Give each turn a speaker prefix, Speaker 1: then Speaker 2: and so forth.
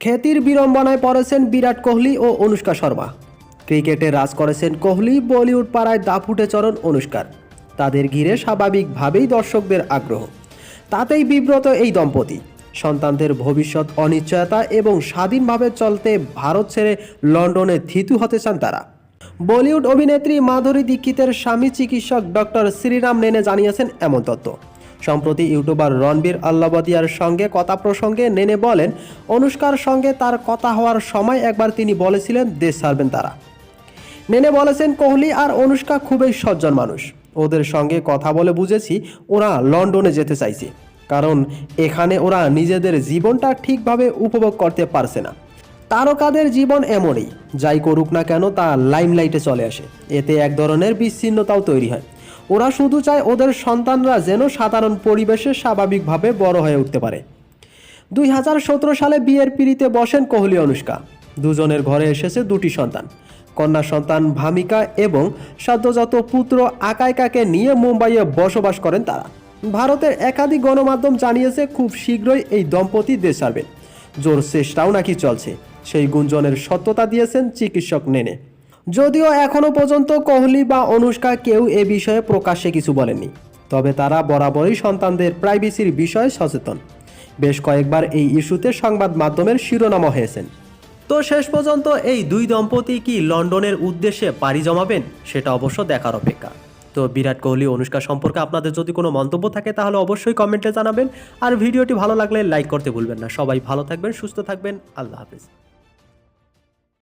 Speaker 1: খ্যাতির বিড়ম্বনায় পড়েছেন বিরাট কোহলি ও অনুষ্কা শর্মা। ক্রিকেটে রাজ করেছেন কোহলি, বলিউড পাড়ায় দাপুটে চরণ অনুষ্কার। তাদের ঘিরে স্বাভাবিকভাবেই দর্শকদের আগ্রহ। তাতেই বিব্রত এই দম্পতি। সন্তানদের ভবিষ্যৎ অনিশ্চয়তা এবং স্বাধীনভাবে চলতে ভারত ছেড়ে লন্ডনে থিতু হতে চান তারা। বলিউড অভিনেত্রী মাধুরী দীক্ষিতের স্বামী চিকিৎসক ডক্টর শ্রীরাম নেনে জানিয়েছেন এমন তথ্য। সম্প্রতি ইউটিউবার রণবীর আল্লাবদিয়ার সঙ্গে কথা প্রসঙ্গে নেনে বলেন, অনুষ্কার সঙ্গে তার কথা হওয়ার সময় একবার তিনি বলেছিলেন, দেশ ছাড়বেন তারা। নেনে বলেছেন, কোহলি আর অনুষ্কা খুবই সজ্জন মানুষ। ওদের সঙ্গে কথা বলে বুঝেছি, ওরা লন্ডনে যেতে চাইছে। কারণ এখানে ওরা নিজেদের জীবনটা ঠিকভাবে উপভোগ করতে পারছে না। তারকাদের জীবন এমনই, যাই করুক না কেন তা লাইমলাইটে চলে আসে। এতে এক ধরনের বিচ্ছিন্নতাও তৈরি হয়। ওরা শুধু চায় ওদের সন্তানরা যেন সাধারণ পরিবেশে স্বাভাবিকভাবে বড় হয়ে উঠতে পারে। দুই হাজার সতেরো সালে বিয়ের পিড়িতে বসেন কোহলি অনুষ্কা। দুজনের ঘরে এসেছে দুটি সন্তান, কন্যা সন্তান ভামিকা এবং সদ্যজাত পুত্র আকাইকাকে নিয়ে মুম্বাইয়ে বসবাস করেন তারা। ভারতের একাধিক গণমাধ্যম জানিয়েছে, খুব শীঘ্রই এই দম্পতি দেশ ছাড়বেন জোর চেষ্টাও নাকি চলছে। সেই গুঞ্জনের সত্যতা দিয়েছেন চিকিৎসক নেনে। যদিও এখনও পর্যন্ত কোহলি বা অনুষ্কা কেউ এ বিষয়ে প্রকাশ্যে কিছু বলেননি তবে তারা বরাবরই সন্তানদের প্রাইভেসির বিষয়ে সচেতন। বেশ কয়েকবার এই ইস্যুতে সংবাদ মাধ্যমের শিরোনামা হয়েছেন। তো শেষ পর্যন্ত এই দুই দম্পতি কি লন্ডনের উদ্দেশ্যে পাড়ি জমাবেন, সেটা অবশ্য দেখার অপেক্ষা। তো বিরাট কোহলি, অনুষ্কা সম্পর্কে আপনাদের যদি কোনো মন্তব্য থাকে, তাহলে অবশ্যই কমেন্টে জানাবেন। আর ভিডিওটি ভালো লাগলে লাইক করতে ভুলবেন না। সবাই ভালো থাকবেন, সুস্থ থাকবেন। আল্লাহ হাফিজ।